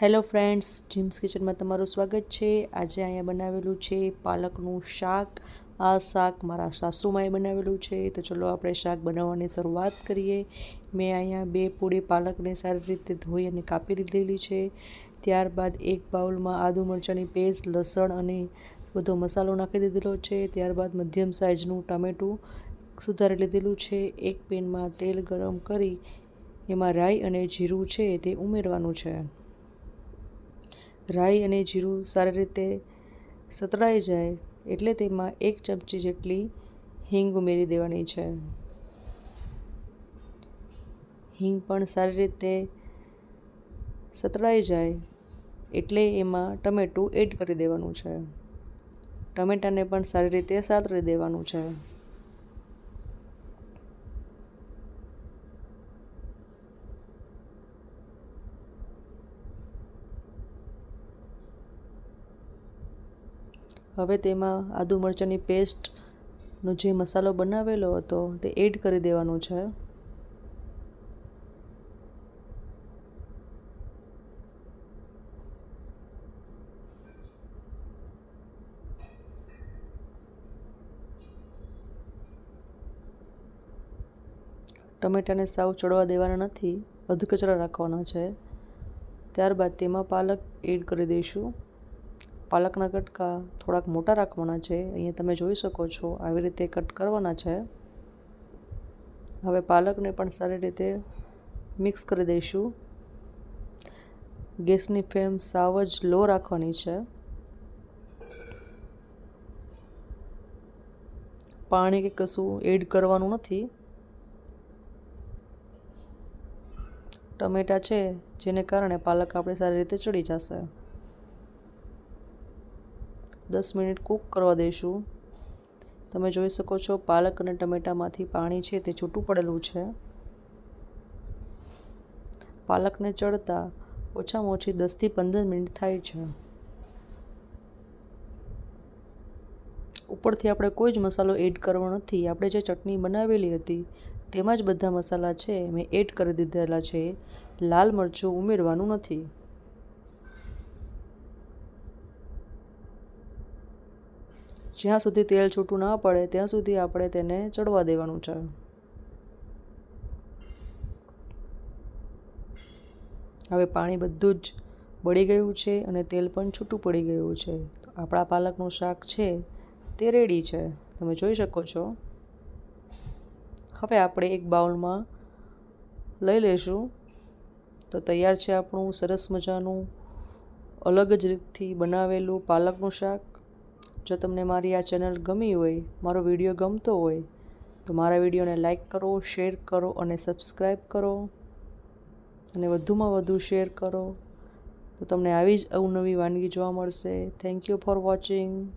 Hello friends, gyms કિચનમાં તમારું સ્વાગત છે. આજે અહીંયા બનાવેલું છે પાલકનું શાક. આ શાક મારા સાસુમાએ બનાવેલું છે. તો ચલો આપણે શાક બનાવવાની શરૂઆત કરીએ. મેં અહીંયા બે પૂડી પાલકને સારી રીતે ધોઈ અને કાપી લીધેલી છે. ત્યારબાદ એક બાઉલમાં આદુ મરચાંની પેસ્ટ, લસણ અને બધો મસાલો નાખી દીધેલો છે. ત્યારબાદ મધ્યમ સાઇઝનું ટામેટું સુધારી લીધેલું છે. એક પેનમાં તેલ ગરમ કરી એમાં રાઈ અને જીરું છે તે ઉમેરવાનું છે. રાઈ અને જીરું સારી રીતે સતળાઈ જાય એટલે તેમાં એક ચમચી જેટલી હિંગ ઉમેરી દેવાની છે. હિંગ પણ સારી રીતે સતળાઈ જાય એટલે એમાં ટમેટું એડ કરી દેવાનું છે. ટમેટાને પણ સારી રીતે સાતરી દેવાનું છે. હવે તેમાં આદુ મરચાંની પેસ્ટનો જે મસાલો બનાવેલો હતો તે એડ કરી દેવાનો છે. ટમેટાને સાવ ચડવા દેવાના નથી અધકચરા રાખવાના છે. ત્યારબાદ તેમાં પાલક એડ કરી દઈશું. પાલકના કટકા થોડાક મોટા રાખવાના છે. અહીંયા તમે જોઈ શકો છો, આવી રીતે કટ કરવાના છે. હવે પાલકને પણ સારી રીતે મિક્સ કરી દઈશું. ગેસની ફ્લેમ સાવ જ લો રાખવાની છે. પાણી કે કશું એડ કરવાનું નથી. ટમેટા છે, જેને કારણે પાલક આપણે સારી રીતે ચડી જશે. દસ મિનિટ કૂક કરવા દઈશું. તમે જોઈ શકો છો, પાલક અને ટમેટામાંથી પાણી છે તે છૂટું પડેલું છે. પાલકને ચડતા ઓછામાં ઓછી દસથી પંદર મિનિટ થાય છે. ઉપરથી આપણે કોઈ જ મસાલો એડ કરવો નથી. આપણે જે ચટણી બનાવેલી હતી, તેમાં જ બધા મસાલા છે, મેં એડ કરી દીધેલા છે. લાલ મરચું ઉમેરવાનું નથી. જ્યાં સુધી તેલ છૂટું ના પડે, ત્યાં સુધી આપણે તેને ચડવા દેવાનું છે. હવે પાણી બધું જ બળી ગયું છે અને તેલ પણ છૂટું પડી ગયું છે. તો આપણા પાલકનું શાક છે તે રેડી છે. તમે જોઈ શકો છો. હવે આપણે એક બાઉલમાં લઈ લઈશું. તો તૈયાર છે આપણું સરસ મજાનું અલગ જ રીતથી બનાવેલું પાલકનું શાક. જો તમને મારી આ ચેનલ ગમી હોય, મારો વીડિયો ગમતો હોય, તો મારા વિડીયોને લાઈક કરો, શેર કરો અને સબસ્ક્રાઈબ કરો. અને વધુમાં વધુ શેર કરો. તો તમને આવી જ અવનવી વાનગી જોવા મળશે. Thank you for watching